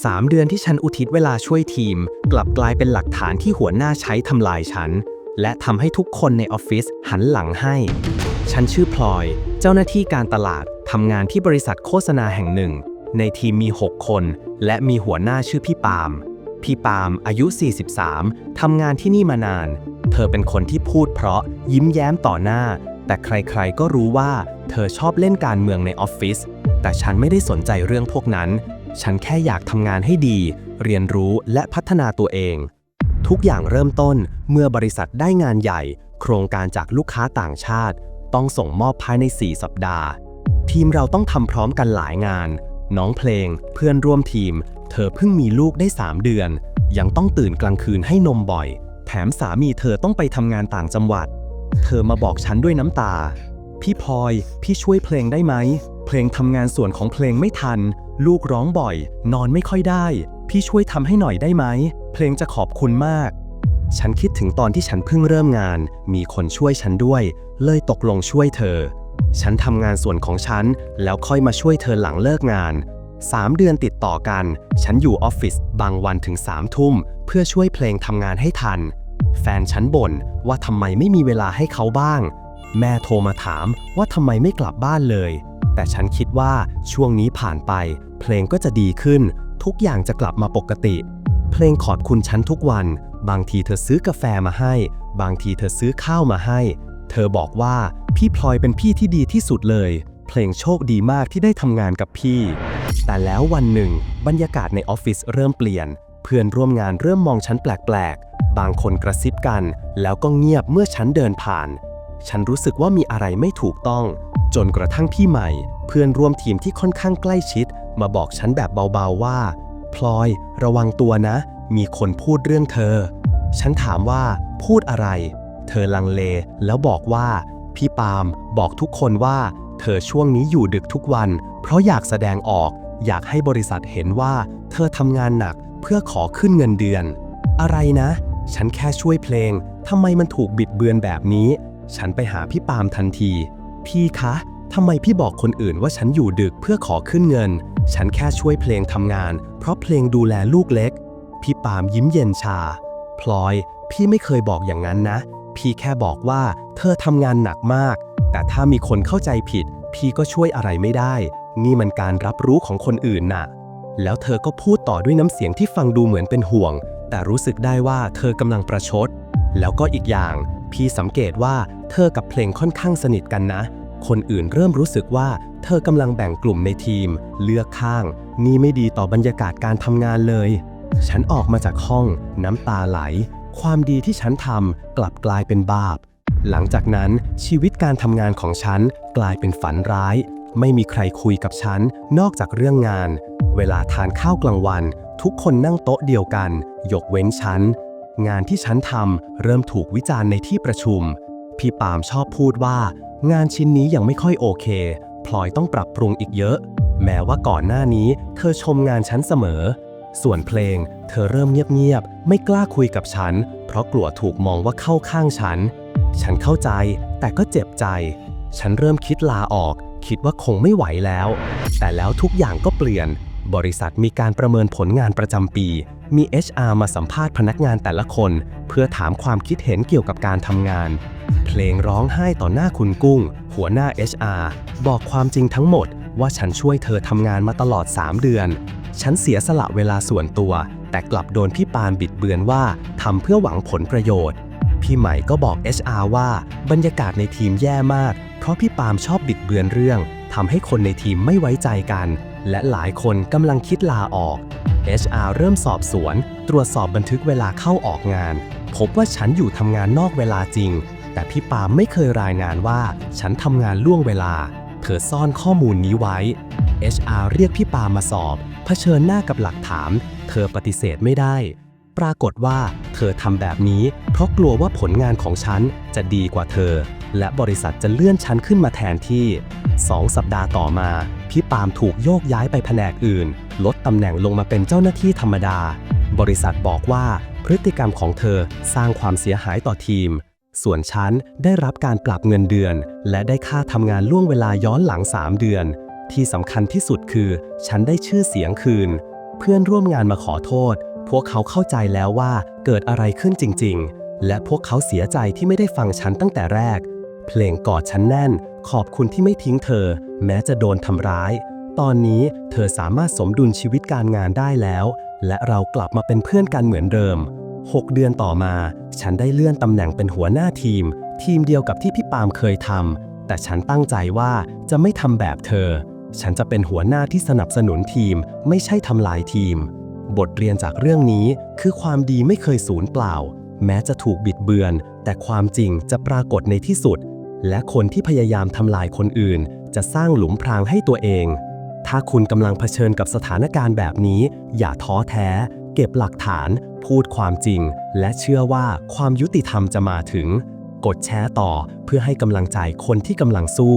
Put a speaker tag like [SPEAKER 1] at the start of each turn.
[SPEAKER 1] 3เดือนที่ฉันอุทิศเวลาช่วยทีม กลับกลายเป็นหลักฐานที่หัวหน้าใช้ทำลายฉัน และทำให้ทุกคนในออฟฟิศหันหลังให้ ฉันชื่อพลอย เจ้าหน้าที่การตลาดทำงานที่บริษัทโฆษณาแห่งหนึ่ง ในทีมมี 6 คน และมีหัวหน้าชื่อพี่ปาล์มพี่ปาล์มอายุ 43 ทำงานที่นี่มานาน เธอเป็นคนที่พูดเพราะยิ้มแย้มต่อหน้า แต่ใครๆก็รู้ว่า เธอชอบเล่นการเมืองในออฟฟิศแต่ฉันไม่ได้สนใจเรื่องพวกนั้น ฉันแค่อยากทำงานให้ดี เรียนรู้และพัฒนาตัวเอง ทุกอย่างเริ่มต้นเมื่อบริษัทได้งานใหญ่ โครงการจากลูกค้าต่างชาติ ต้องส่งมอบภายใน 4 สัปดาห์ ทีมเราต้องทำพร้อมกันหลายงาน น้องเพลง เพื่อนร่วมทีม เธอเพิ่งมีลูกได้ 3 เดือน ยังต้องตื่นกลางคืนให้นมบ่อย แถมสามีเธอต้องไปทำงานต่างจังหวัด เธอมาบอกฉันด้วยน้ำตา พี่พลอย พี่ช่วยเพลงได้ไหมเพลงทำงานส่วนของเพลงไม่ทัน ลูกร้องบ่อย นอนไม่ค่อยได้ พี่ช่วยทำให้หน่อยได้ไหม เพลงจะขอบคุณมาก ฉันคิดถึงตอนที่ฉันเพิ่งเริ่มงาน มีคนช่วยฉันด้วย เลยตกลงช่วยเธอ ฉันทำงานส่วนของฉัน แล้วค่อยมาช่วยเธอหลังเลิกงาน 3 เดือนติดต่อกัน ฉันอยู่ออฟฟิศบางวันถึง3ทุ่ม เพื่อช่วยเพลงทำงานให้ทัน แฟนฉันบ่นว่าทำไมไม่มีเวลาให้เขาบ้าง แม่โทรมาถามว่าทำไมไม่กลับบ้านเลย แต่ฉันคิดว่าช่วงนี้ผ่านไป เพลงก็จะดีขึ้น ทุกอย่างจะกลับมาปกติ เพลงขอบคุณฉันทุกวัน บางทีเธอซื้อกาแฟมาให้ บางทีเธอซื้อข้าวมาให้ เธอบอกว่าพี่พลอยเป็นพี่ที่ดีที่สุดเลย เพลงโชคดีมากที่ได้ทำงานกับพี่ แต่แล้ววันหนึ่ง บรรยากาศในออฟฟิศเริ่มเปลี่ยน เพื่อนร่วมงานเริ่มมองฉันแปลกๆ บางคนกระซิบกัน แล้วก็เงียบเมื่อฉันเดินผ่าน ฉันรู้สึกว่ามีอะไรไม่ถูกต้อง จนกระทั่งพี่ใหม่ เพื่อนร่วมทีมที่ค่อนข้างใกล้ชิด มาบอกฉันแบบเบาๆว่า พลอย ระวังตัวนะ มีคนพูดเรื่องเธอ ฉันถามว่า พูดอะไร เธอลังเล แล้วบอกว่า พี่ปาล์มบอกทุกคนว่า เธอช่วงนี้อยู่ดึกทุกวัน เพราะอยากแสดงออก อยากให้บริษัทเห็นว่า เธอทำงานหนักเพื่อขอขึ้นเงินเดือน อะไรนะ ฉันแค่ช่วยเพลงทำไมมันถูกบิดเบือนแบบนี้ ฉันไปหาพี่ปาล์มทันที พี่คะทำไมพี่บอกคนอื่นว่าฉันอยู่ดึกเพื่อขอขึ้นเงิน ฉันแค่ช่วยเพลงทำงาน เพราะเพลงดูแลลูกเล็ก พี่ปาล์มยิ้มเย็นชา พลอย พี่ไม่เคยบอกอย่างนั้นนะ พี่แค่บอกว่าเธอทำงานหนักมาก แต่ถ้ามีคนเข้าใจผิด พี่ก็ช่วยอะไรไม่ได้ นี่มันการรับรู้ของคนอื่นน่ะ แล้วเธอก็พูดต่อด้วยน้ำเสียงที่ฟังดูเหมือนเป็นห่วง แต่รู้สึกได้ว่าเธอกำลังประชด แล้วก็อีกอย่าง พี่สังเกตว่าเธอกับเพลงค่อนข้างสนิทกันนะ คนอื่นเริ่มรู้สึกว่าเธอกำลังแบ่งกลุ่มในทีม เลือกข้าง นี่ไม่ดีต่อบรรยากาศการทำงานเลย ฉันออกมาจากห้อง น้ำตาไหล ความดีที่ฉันทำกลับกลายเป็นบาป หลังจากนั้นชีวิตการทำงานของฉันกลายเป็นฝันร้าย ไม่มีใครคุยกับฉันนอกจากเรื่องงาน เวลาทานข้าวกลางวัน ทุกคนนั่งโต๊ะเดียวกัน ยกเว้นฉัน งานที่ฉันทำเริ่มถูกวิจารณ์ในที่ประชุม พี่ปามชอบพูดว่า งานชิ้นนี้ยังไม่ค่อยโอเค พลอยต้องปรับปรุงอีกเยอะ แม้ว่าก่อนหน้านี้เธอชมงานฉันเสมอ ส่วนเพลง เธอเริ่มเงียบๆ ไม่กล้าคุยกับฉัน เพราะกลัวถูกมองว่าเข้าข้างฉัน ฉันเข้าใจ แต่ก็เจ็บใจ ฉันเริ่มคิดลาออก คิดว่าคงไม่ไหวแล้ว แต่แล้วทุกอย่างก็เปลี่ยน บริษัทมีการประเมินผลงานประจำปี มี HR มาสัมภาษณ์พนักงานแต่ละคน เพื่อถามความคิดเห็นเกี่ยวกับการทำงาน เพลงร้องไห้ต่อหน้าคุณกุ้ง หัวหน้า HR บอกความจริงทั้งหมด ว่าฉันช่วยเธอทำงานมาตลอด 3 เดือน ฉันเสียสละเวลาส่วนตัว แต่กลับโดนพี่ปานบิดเบือนว่าทำเพื่อหวังผลประโยชน์ พี่ใหม่ก็บอก HR ว่าบรรยากาศในทีมแย่มาก เพราะพี่ปามชอบบิดเบือนเรื่องทำให้คนในทีมไม่ไว้ใจกัน และหลายคนกำลังคิดลาออก HR เริ่มสอบสวน ตรวจสอบบันทึกเวลาเข้าออกงาน พบว่าฉันอยู่ทำงานนอกเวลาจริง แต่พี่ปามไม่เคยรายงานว่า ฉันทำงานล่วงเวลา เธอซ่อนข้อมูลนี้ไว้ HR เรียกพี่ปามมาสอบเผชิญหน้ากับหลักฐาน เธอปฏิเสธไม่ได้ ปรากฏว่า เธอทำแบบนี้ เพราะกลัวว่าผลงานของฉันจะดีกว่าเธอ และบริษัทจะเลื่อนฉันขึ้นมาแทนที่ 2 สัปดาห์ต่อมา พี่ปามถูกโยกย้ายไปแผนกอื่น ลดตำแหน่งลงมาเป็นเจ้าหน้าที่ธรรมดา บริษัทบอกว่าพฤติกรรมของเธอสร้างความเสียหายต่อทีม ส่วนฉันได้รับการปรับเงินเดือน และได้ค่าทำงานล่วงเวลาย้อนหลัง 3 เดือน ที่สำคัญที่สุดคือ ฉันได้ชื่อเสียงคืนเเพื่อนร่วมงานมาขอโทษ พวกเขาเข้าใจแล้วว่าเกิดอะไรขึ้นจริง ๆ และพวกเขาเสียใจที่ไม่ได้ฟังฉันตั้งแต่แรก เพลงกอดฉันแน่น ขอบคุณที่ไม่ทิ้งเธอ แม้จะโดนทำร้าย ตอนนี้เธอสามารถสมดุลชีวิตการงานได้แล้ว และเรากลับมาเป็นเพื่อนกันเหมือนเดิม 6 เดือนต่อมา ฉันได้เลื่อนตำแหน่งเป็นหัวหน้าทีม ทีมเดียวกับที่พี่ปาล์มเคยทำแต่ฉันตั้งใจว่าจะไม่ทำแบบเธอ ฉันจะเป็นหัวหน้าที่สนับสนุนทีม ไม่ใช่ทำลายทีม บทเรียนจากเรื่องนี้คือความดีไม่เคยสูญเปล่า แม้จะถูกบิดเบือน แต่ความจริงจะปรากฏในที่สุด และคนที่พยายามทำลายคนอื่น จะสร้างหลุมพรางให้ตัวเอง ถ้าคุณกำลังเผชิญกับสถานการณ์แบบนี้ อย่าท้อแท้ เก็บหลักฐาน พูดความจริง และเชื่อว่าความยุติธรรมจะมาถึง กดแชร์ต่อเพื่อให้กำลังใจคนที่กำลังสู้